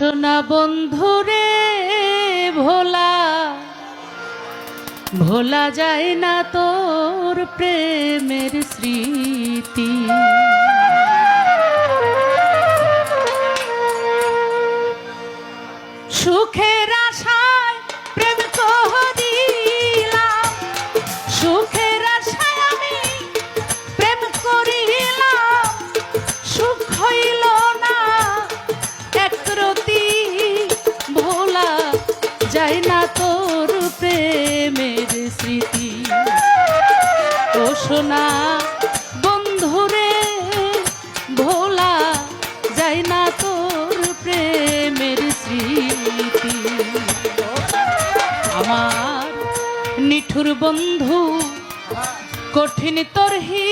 সোনা বন্ধুরে ভোলা ভোলা যায় না তোর প্রেমের স্মৃতি। সুখের আশায় যায় না তোর প্রেমের স্মৃতি। ও সোনা বন্ধুরে ভোলা, যায় না তোর প্রেমের স্মৃতি। আমার নিঠুর বন্ধু, কঠিন তোর হি